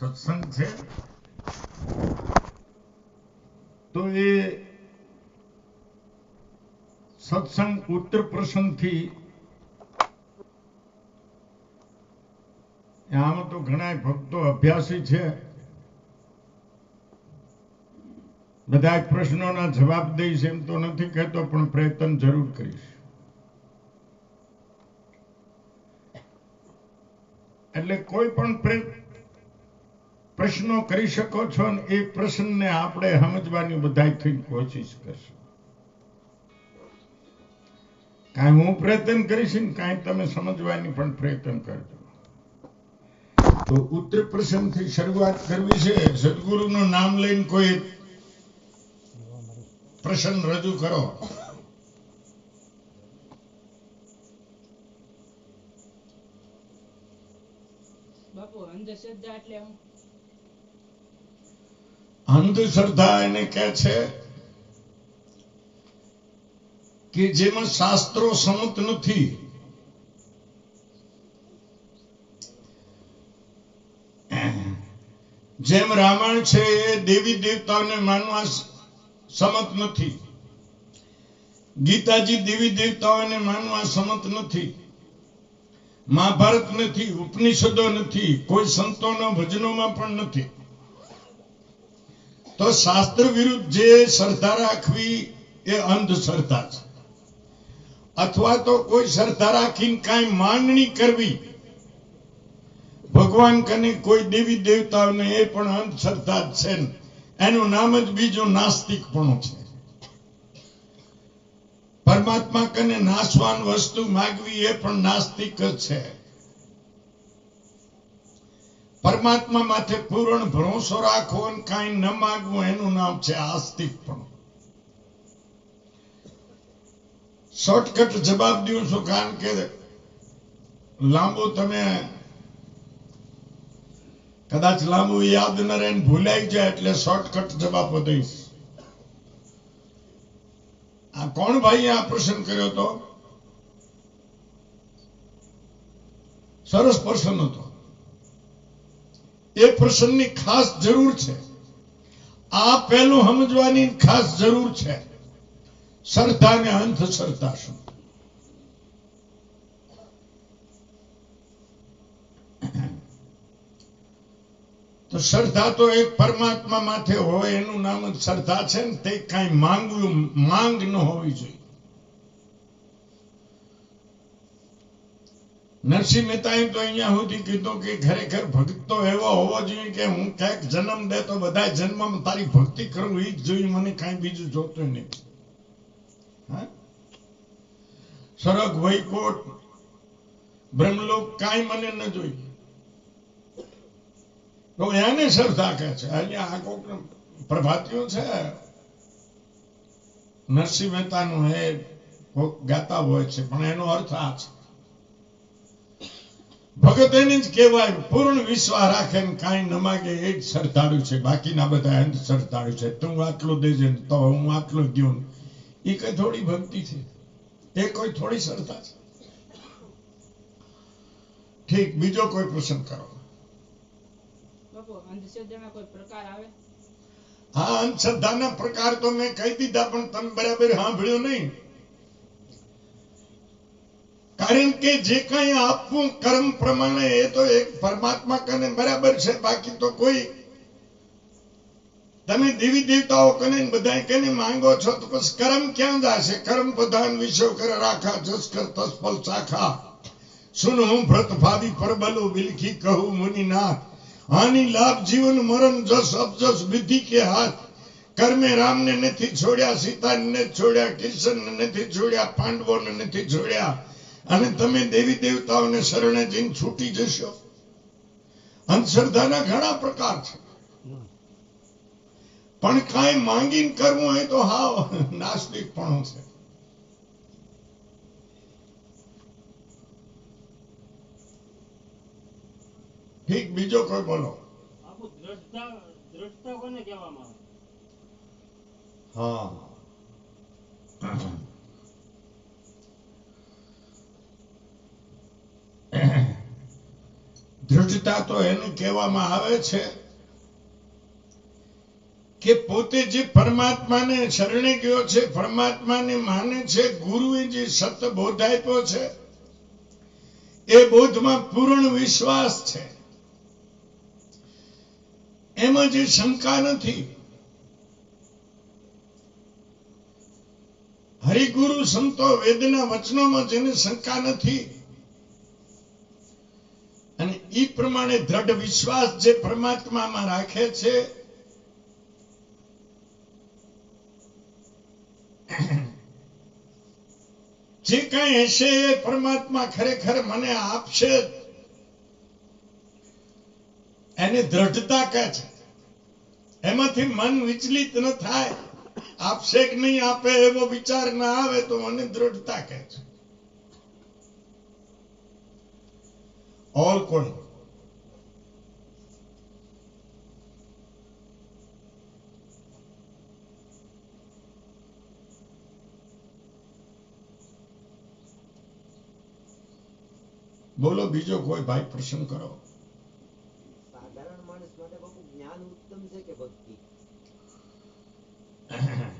સત્સંગ છે? તો એ સત્સંગ ઉત્તર પ્રસંગથી આમાં તો ઘણા ભક્તો અભ્યાસી છે. બધા પ્રશ્નોના જવાબ દઈશ એમ તો નથી કહેતો, પણ પ્રયત્ન જરૂર કરીશ. એટલે કોઈ પણ પ્રે- પ્રશ્નો કરી શકો છો અને એ પ્રશ્નને આપણે સમજવાની બધાથી કોશિશ કરશું. કાંઈ હું પ્રયત્ન કરીશ ને કાંઈ તમે સમજવાની પણ પ્રયત્ન કરજો. તો ઉત્તર પ્રસંગથી શરૂઆત કરવી છે. સદગુરુનું નામ લઈને કોઈ પ્રસંગ રજૂ કરો. બાપુ, અંધશ્રદ્ધા એટલે અંધશ્રદ્ધા એને કહે છે કે જેમાં શાસ્ત્રો સંમત નથી. જેમ રામાયણ છે એ દેવી દેવતાઓને માનવા સમત નથી. ગીતાજી દેવી દેવતાઓને માનવા સમત નથી. મહાભારત નથી, ઉપનિષદો નથી, કોઈ સંતોના ભજનોમાં પણ નથી. તો શાસ્ત્ર વિરુદ્ધ જે શ્રદ્ધા રાખવી એ અંધશ્રદ્ધા છે. અથવા તો કોઈ શ્રદ્ધા રાખીને કાંઈ માંગણી કરવી. ભગવાન કને કોઈ દેવી દેવતાઓને એ પણ અંધશ્રદ્ધા જ છે એનું નામ જ બીજું નાસ્તિકપણું છે. પરમાત્મા કને નાશવાન વસ્તુ માગવી એ પણ નાસ્તિક જ છે. પરમાત્મા માથે પૂર્ણ ભરોસો રાખવો અને કઈ ન માગવું, એનું નામ છે આસ્તિકપણું. શોર્ટકટ જવાબ દઉં છું કારણ કે લાંબુ તમે કદાચ લાંબુ યાદ ન રહે ભૂલાઈ જાય એટલે શોર્ટકટ જવાબ દઈશ. આ કોણ ભાઈ આ પ્રશ્ન કર્યો તો? સરસ પ્રશ્ન હતો. એ પ્રસંગની ખાસ જરૂર છે. આ પહેલું સમજવાની ખાસ જરૂર છે. શ્રદ્ધા ને અંધશ્રદ્ધા શું તો શ્રદ્ધા તો એક પરમાત્મા માથે હોય, એનું નામ જ શ્રદ્ધા છે ને, તે કાંઈ માંગવું, માંગ ન હોવી જોઈએ. નરસિંહ મહેતાએ તો અહીંયા સુધી કીધું કે ખરેખર ભક્ત તો એવો હોવો જોઈએ કે હું ક્યાંક જન્મ દે તો બધા જન્મમાં તારી ભક્તિ કરું એ જ જોઈએ મને કાંઈ બીજું જોતું નહીં સરગ વૈકોટ બ્રહ્મલોક કાંઈ મને ન જોઈએ. તો એને શ્રદ્ધા કહે છે. અહીંયા આ કોક પ્રભાતીઓ છે. નરસિંહ મહેતાનું એ કોક ગાતા હોય છે, પણ એનો અર્થ આ છે. ભગત એને જ કહેવાય પૂર્ણ વિશ્વાસ રાખે ને કાંઈ ન માગે એ જ સરતાળું છે. બાકીના બધા અંધ સરતાળું છે. તું આટલું દેજે ને તો હું આટલું ગયું એ કઈ થોડી ભક્તિ છે? એ કોઈ થોડી સરતા છે? ઠીક બીજો કોઈ પ્રસંગ કરો. હા અંધશ્રદ્ધાના પ્રકાર તો મેં કહી દીધા પણ તમે બરાબર સાંભળ્યો નહીં. કારણ કે જે કઈ આપવું કર્મ પ્રમાણે એ તો એક પરમાત્મા કને બરાબર છે, બાકી તો કોઈ. તમે દેવી દેવતાઓ કને બધા કને માંગો છો, તો બસ કર્મ ક્યાં જશે? કર્મ પ્રધાન વિશ્વ કરે, રાખા જસ કર તસપલ શાખા. સુન હું વ્રત ભાવી પરબલો બિલખી કહું મુનિનાથ. હાનિ લાભ જીવન, મરણ, જસ અબજસ વિધિ કે હાથ. કર્મે રામને નથી છોડ્યા, સીતાને નથી છોડ્યા કૃષ્ણને નથી છોડ્યા, પાંડવોને નથી છોડ્યા. અને તમે દેવી દેવતાઓને શરણે જઈને છૂટી જશો. અંધશ્રદ્ધાના ઘણા પ્રકાર છે. પણ કાંઈ માંગીને કરવું હોય તો હા નાસ્તિક પણ છે. ઠીક બીજો કોઈ બોલો? હા. દૃઢતા તો એને કહેવામાં આવે છે કે પોતે જે પરમાત્માને શરણે ગયો છે, પરમાત્માને માને છે, ગુરુએ જે સત બોધ આપ્યો છે, એ બોધમાં પૂર્ણ વિશ્વાસ છે. એમાં જે શંકા નથી. હરિગુરુ સંતો વેદના વચનોમાં જેને શંકા નથી ઈ પ્રમાણે દ્રઢ વિશ્વાસ જે પરમાત્મામાં રાખે છે, જે કઈ હશે એ પરમાત્મા ખરેખર મને આપશે એને દ્રઢતા કહે છે. એમાંથી મન વિચલિત ન થાય. આપશે કે નહીં આપે એવો વિચાર ના આવે તો મને દ્રઢતા કહે છે. all corn. બોલો બીજો કોઈ ભાઈ પ્રશ્ન કરો. સાધારણ માણસ માટે જ્ઞાન ઉત્તમ છે કે ભક્તિ?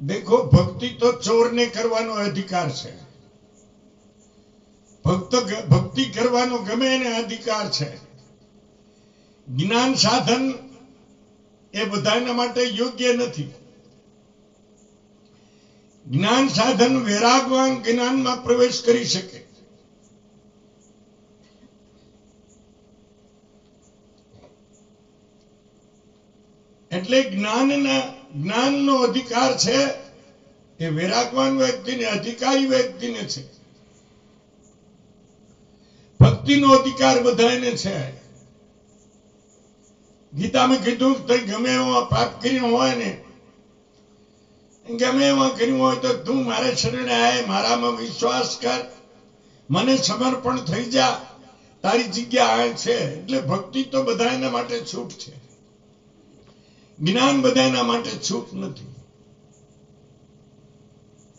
દેખો ભક્તિ તો ચોરને કરવાનો અધિકાર છે. ભક્ત ભક્તિ કરવાનો ગમે એને અધિકાર છે. જ્ઞાન સાધન એ બધાના માટે યોગ્ય નથી. જ્ઞાન સાધન વૈરાગવાન જ્ઞાનમાં પ્રવેશ કરી શકે. એટલે જ્ઞાનના, જ્ઞાનનો અધિકાર છે, એ વૈરાગવાન વ્યક્તિને, અધિકારી વ્યક્તિને છે. ભક્તિનો અધિકાર બધાને છે. ગીતામાં કીધું કે ગમે એવા પાપ કર્યું હોય ને ગમે એવા કર્યું હોય તો તું મારે શરીરે આય, મારામાં વિશ્વાસ કર, મને સમર્પણ થઈ જા, તારી જગ્યા આ છે. એટલે ભક્તિ તો બધાના માટે છૂટ છે. જ્ઞાન બધાના માટે છૂટ નથી.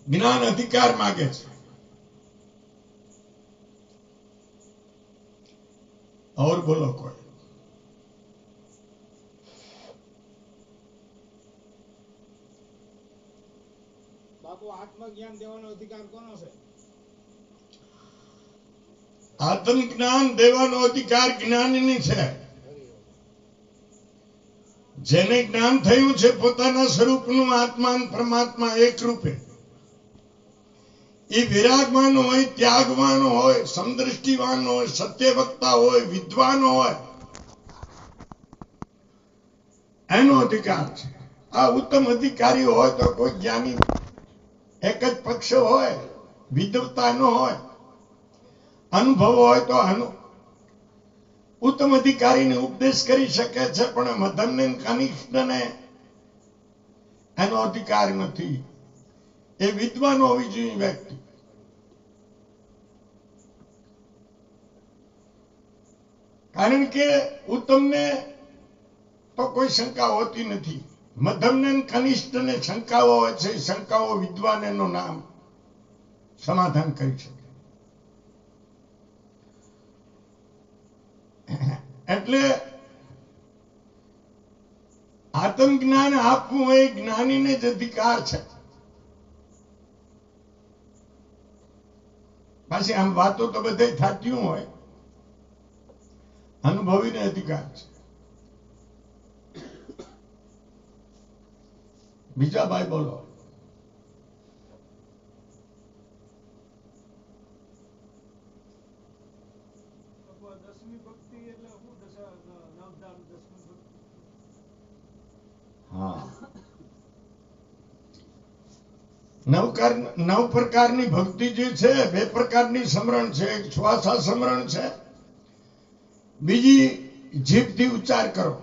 જ્ઞાન અધિકાર માગે છે. और बोलो कोई બાપુ આત્મજ્ઞાન દેવાનો અધિકાર કોનો છે આત્મ જ્ઞાન દેવાનો અધિકાર જ્ઞાનની છે જેને જ્ઞાન થયું છે પોતાના સ્વરૂપનું આત્મા અને પરમાત્મા એક રૂપે એ વિરાગવાન હોય, ત્યાગવાન હોય, સમદ્રષ્ટિવાન હોય, સત્યવક્તા હોય, વિદ્વાન હોય, એનો અધિકાર છે. આ ઉત્તમ અધિકારી હોય તો કોઈ જ્ઞાની એક જ પક્ષ હોય વિદ્વતા ન હોય, અનુભવ હોય તો ઉત્તમ અધિકારીને ઉપદેશ કરી શકે છે, પણ મધમને કનિષ્ઠને એનો અધિકાર નથી. એ વિદ્વાન હોવી જોઈએ વ્યક્તિ કારણ કે ઉત્તમને તો કોઈ શંકા હોતી નથી. મધમને કનિષ્ઠને શંકાઓ હોય છે શંકાઓ વિદ્વાન એનું નામ સમાધાન કરી શકે. એટલે આત્મજ્ઞાન આપવું એ જ્ઞાનીને જ અધિકાર છે. પાછી આમ વાતો તો બધે થતી હોય. અનુભવીને અધિકાર છે. બીજા ભાઈ બોલો બાપુ આ દસમી ભક્તિ એટલે શું દશા નવધામ દસમી ભક્તિ હા નવ પ્રકારની ભક્તિ જે છે, બે પ્રકારની સમરણ છે. એક શ્વાસા સમરણ છે. બીજી જીભથી ઉચ્ચાર કરો.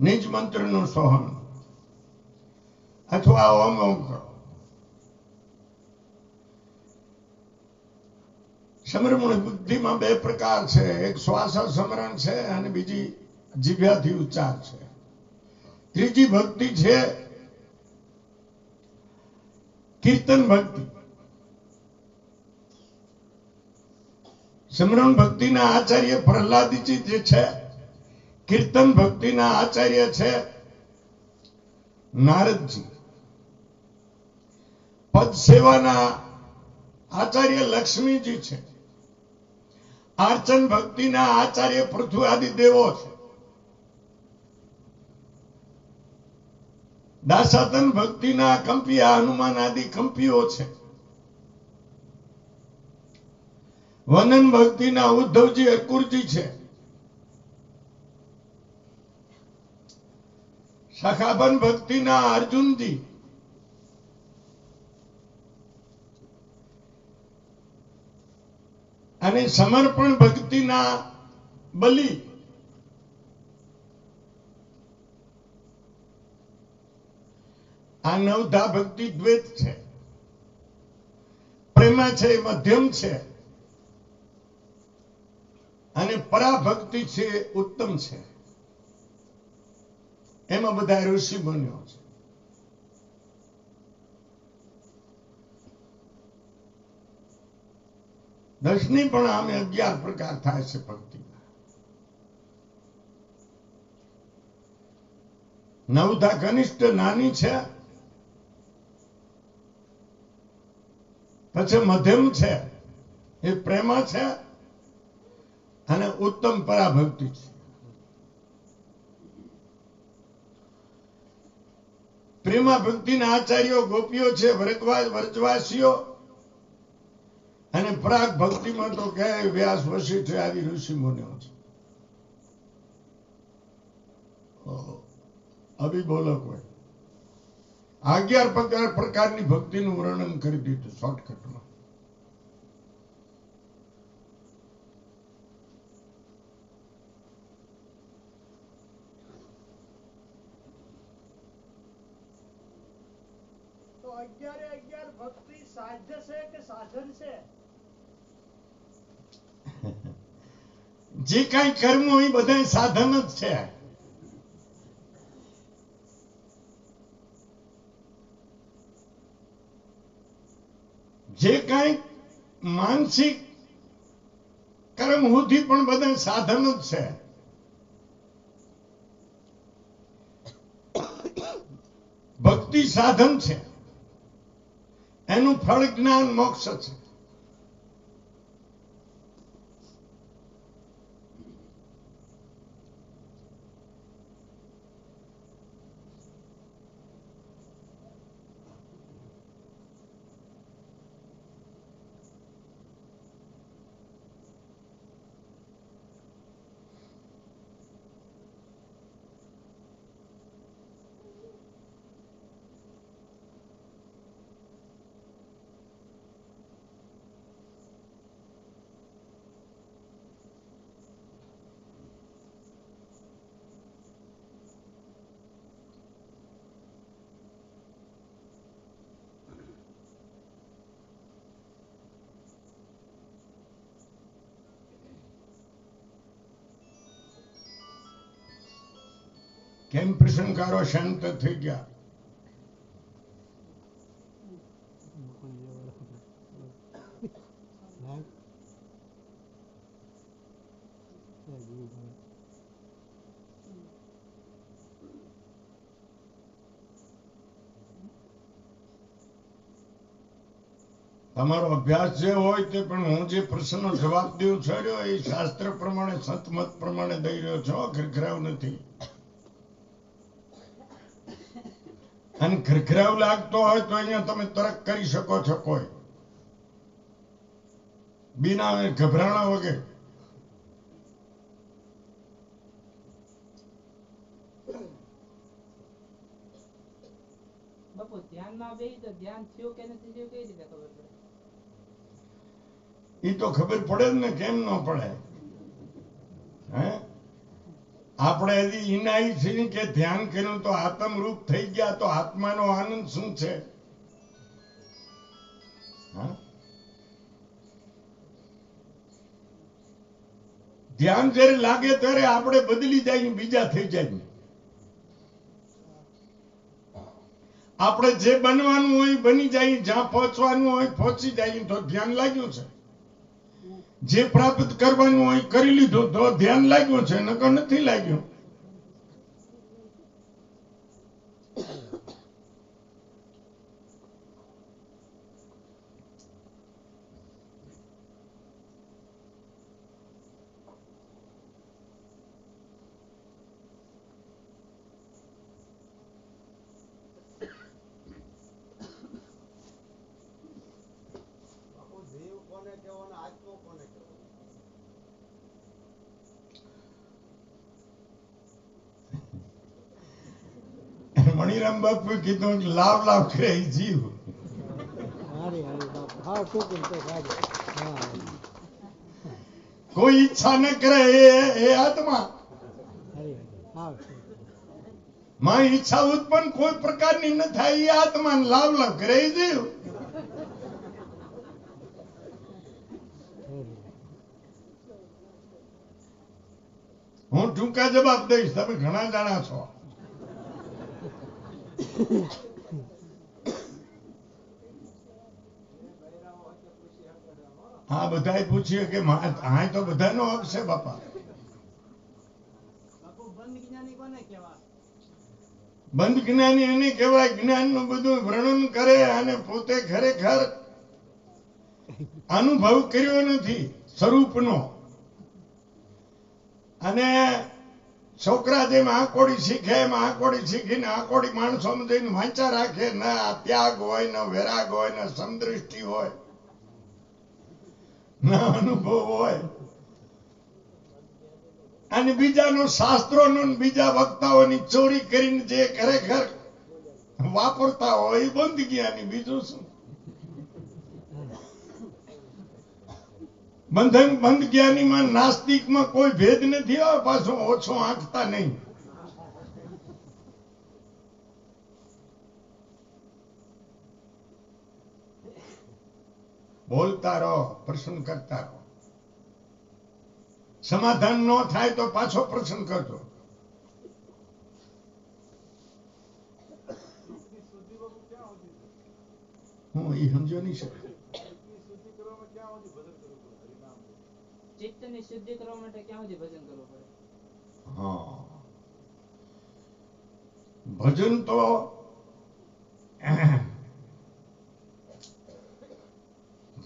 નિજ મંત્રનું સોહન. અથવા ઓમ ઓમ કરો. સમરણ બુદ્ધિમાં બે પ્રકાર છે. એક શ્વાસા સમરણ છે અને બીજી જીભ્યાથી ઉચ્ચાર છે. ત્રીજી ભક્તિ છે કીર્તન ભક્તિ. સિમરણ ભક્તિના આચાર્ય પ્રહલાદજી જે છે, કીર્તન ભક્તિના આચાર્ય છે નારદજી. પદ સેવાના આચાર્ય લક્ષ્મીજી છે. આર્ચન ભક્તિના આચાર્ય પૃથ્વી આદિ દેવો છે. દાસાતન ભક્તિના કંપિયા હનુમાન આદિ કંપીઓ છે. વનન ભક્તિના ઉદ્ધવજી અકુરજી છે. સખાબન ભક્તિના અર્જુનજી. અને સમર્પણ ભક્તિના બલી આ નવધા ભક્તિ દ્વેત છે. પ્રેમા છે એ મધ્યમ છે. અને પરાભક્તિ છે ઉત્તમ છે. એમાં બધા ઋષિ બન્યો છે. દસની પણ આમે અગિયાર પ્રકાર થાય છે ભક્તિના. નવધા કનિષ્ઠ નાની છે. પછી મધ્યમ છે. એ પ્રેમા છે અને ઉત્તમ પરાભક્તિ છે. પ્રેમા ભક્તિના આચાર્યો, ગોપીઓ છે વર્ગવા વ્રજવાસીઓ અને પ્રાગ ભક્તિમાં તો ક્યાંય વ્યાસ વશિષ્ઠ આવી ઋષિ મુનિઓ છે. અભી બોલો કોઈ. અગિયાર પ્રકાર પ્રકારની ભક્તિનું વર્ણન કરી દીધું શોર્ટકટમાં તો અગિયારે અગિયાર ભક્તિ સાધ્ય છે કે સાધન છે? જે કઈ કર્મ એ બધા સાધન જ છે. જે કાંઈ માનસિક કર્મ સુધી પણ બધા સાધન જ છે. ભક્તિ સાધન છે. એનું ફળ જ્ઞાન મોક્ષ છે. કેમ પ્રસંગકારો શાંત થઈ ગયા? તમારો અભ્યાસ જે હોય તે પણ હું જે પ્રશ્નનો જવાબ દઉં છું, એ શાસ્ત્ર પ્રમાણે, સતમત પ્રમાણે દઈ રહ્યો છો ખરખરાવ નથી. અને ખરખરાવ લાગતો હોય તો અહીંયા તમે તરક કરી શકો છો કોઈ. બિના ગભરાણા વગર. બાપુ ધ્યાનમાં બેસી તો ધ્યાન થયું કે નથી થયું કઈ રીતે ખબર પડે? એ તો ખબર પડે ને કેમ ન પડે? હે? આપણે હજી ઇનાઈ છીએ કે ધ્યાન કર્યું તો આત્મરૂપ થઈ ગયા તો આત્માનો આનંદ શું છે? ધ્યાન જ્યારે લાગે ત્યારે આપણે બદલી જાય બીજા થઈ જાય આપણે જે બનવાનું હોય બની જાય, જ્યાં પહોંચવાનું હોય, પહોંચી જાય તો ધ્યાન લાગ્યું છે. જે પ્રાપ્ત કરવાનું હોય કરી લીધું તો ધ્યાન લાગ્યું છે નકર નથી લાગ્યું. મણિરામ બાપુ કીધું લાવ લાવ કરે જીવ. કોઈ ઈચ્છા ન કરે એ આત્મા. માં ઈચ્છા ઉત્પન્ન કોઈ પ્રકારની ન થાય એ આત્મા લાવ લાવ કરે જીવ. હું ટૂંકા જવાબ દઈશ તમે ઘણા જાણા છો. હા બધા પૂછીએ કે હા, તો બધાનો હક છે, બાપા. બંધ જ્ઞાની એને કહેવાય, જ્ઞાનનું બધું વર્ણન કરે અને પોતે ખરેખર અનુભવ કર્યો નથી, સ્વરૂપનો. અને છોકરા જેમ આંકોડી શીખે એમ આંકોડી શીખીને આંકોડી માણસો જઈને વાંચા રાખે, ન ત્યાગ હોય, ન વૈરાગ હોય, ન સમદૃષ્ટિ હોય અનુભવ હોય. અને બીજાનું શાસ્ત્રો નું બીજા વક્તાઓની ચોરી કરીને જે ખરેખર વાપરતા હોય એ બંધ જ્ઞાની બીજું શું? બંધન બંધ જ્ઞાનીમાં નાસ્તિકમાં કોઈ ભેદ નથી આવે પાછો ઓછો આંકતા નહીં. બોલતા રહો પ્રશ્ન કરતા રહો. સમાધાન ન થાય તો પાછો પ્રશ્ન કરજો? હું એ સમજો નહીં શકું ચિત્તની શુદ્ધિ કરવામાં ક્યાં સુધી ભજન કરવું પડે હરિનામ ચિત્તની શુદ્ધિ કરવા માટે ક્યાં સુધી ભજન કરવું પડે? હા. ભજન તો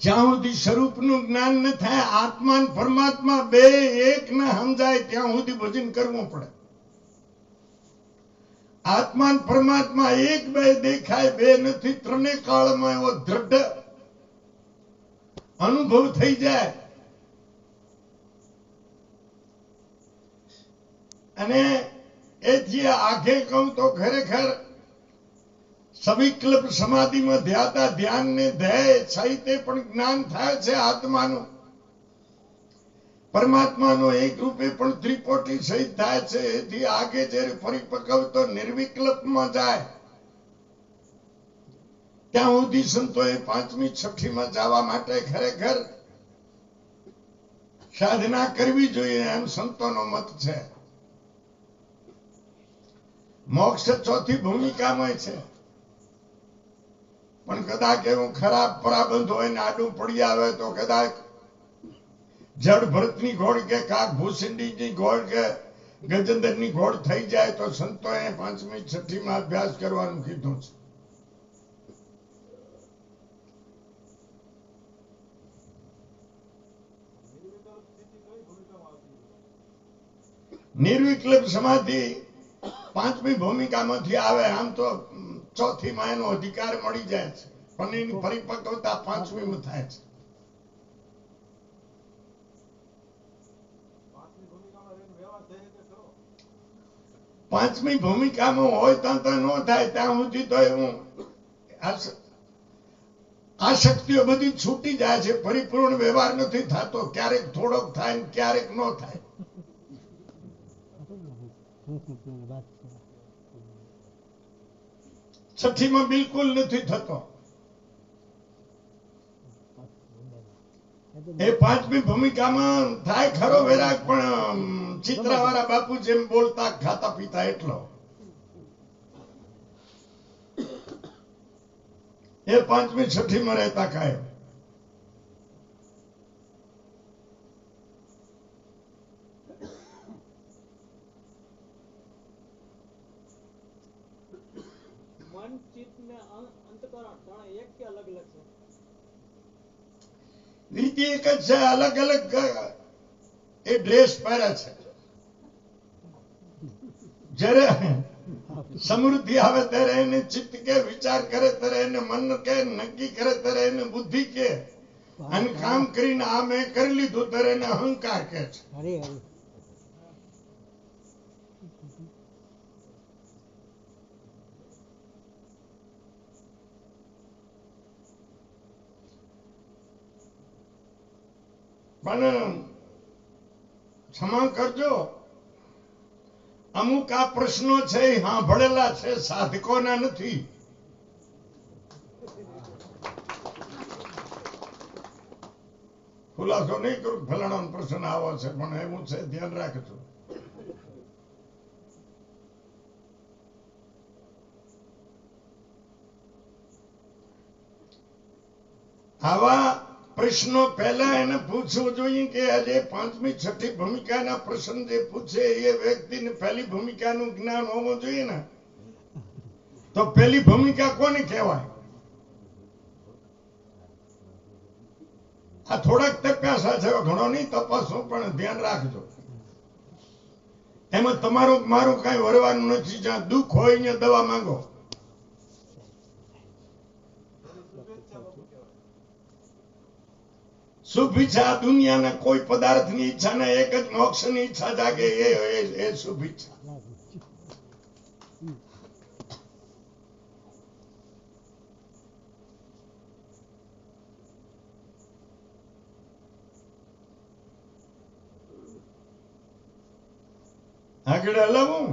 જ્યાં સુધી સ્વરૂપનું જ્ઞાન ન થાય આત્મા પરમાત્મા બે એક ન સમજાય, ત્યાં સુધી ભજન કરવું પડે. આત્મા પરમાત્મા એક બે દેખાય, બે નથી ત્રણે કાળમાં એવો દ્રઢ અનુભવ થઈ જાય. અને એથી આંખે કહું તો ખરેખર સવિકલ્પ સમાધિમાં ધ્યાતા ધ્યાનને ધ્યેય સહિતે પણ જ્ઞાન થાય છે આત્માનું. પરમાત્માનો એક રૂપે પણ ત્રિકોટી સહિત થાય છે, એથી આગે જ્યારે પરિપક્વ તો નિર્વિકલ્પમાં જાય, ત્યાં સુધી સંતોએ પાંચમી છઠ્ઠીમાં જવા માટે ખરેખર સાધના કરવી જોઈએ એમ સંતોનો મત છે. મોક્ષ ચોથી ભૂમિકામાં છે. પણ કદાચ એવું ખરાબ પરાબંધ હોય ને આડું પડી આવે તો કદાચ જડ ભરતની ઘોડ કે કાક ભૂસિંડીની ઘોડ કે ગજેન્દ્રની ઘોડ થઈ જાય તો સંતોએ પાંચમી છઠ્ઠી માં અભ્યાસ કરવાનું કીધું છે. નિર્વિકલ્પ સમાધિ પાંચમી ભૂમિકામાંથી આવે, આમ તો ચોથી માં અધિકાર મળી જાય છે. પણ પરિપક્વતા પાંચમી થાય છે. પાંચમી ભૂમિકામાં હોય ત્યાં તો ન થાય, ત્યાં સુધી તો હું આ શક્તિઓ બધી છૂટી જાય છે, પરિપૂર્ણ વ્યવહાર નથી થતો, ક્યારેક થોડોક થાય ક્યારેક ન થાય. છઠ્ઠીમાં બિલકુલ નથી થતો. એ પાંચમી ભૂમિકામાં થાય ખરો વેરાગ, પણ ચિત્રાવાળા બાપુ જેમ બોલતા ખાતા પીતા એટલો. એ પાંચમી છઠ્ઠીમાં રહેતા કાયમ. મન ચિત્ત ને અંતકરણ ત્રણ એક કે અલગ અલગ છે? વિધિ એક જ છે અલગ અલગ એ ડ્રેસ પહેરે છે. જ્યારે સમૃદ્ધિ આવે ત્યારે એને ચિત્ત કે વિચાર કરે ત્યારે એને મન કે નક્કી કરે ત્યારે એને બુદ્ધિ કે. અને કામ કરીને આ મેં કરી લીધું ત્યારે એને અહંકાર કે છે. પણ ક્ષમા કરજો. અમુક આ પ્રશ્નો છે સાંભળેલા છે, સાધકોના નથી. ખુલાસો નહીં કરું ફલાણા પ્રશ્ન આવો છે, પણ એવું છે, ધ્યાન રાખજો. આવા પ્રશ્નો પહેલા એને પૂછવું જોઈએ કે આજે પાંચમી, છઠ્ઠી ભૂમિકાના પ્રશ્ન જે પૂછે એ વ્યક્તિને પહેલી ભૂમિકાનું જ્ઞાન હોવું જોઈએ ને? તો પહેલી ભૂમિકા કોને કહેવાય? આ થોડાક તપાસા છે, ઘણો નહીં તપાસો, પણ ધ્યાન રાખજો. એમાં તમારું, મારું કઈ વરવાનું નથી, જ્યાં દુઃખ હોય ત્યાં દવા માંગો. શુભ ઈચ્છા દુનિયાના કોઈ પદાર્થની ઈચ્છા ને એક જ મોક્ષની ઈચ્છા જાગે એ, એ- આગળ હલાવું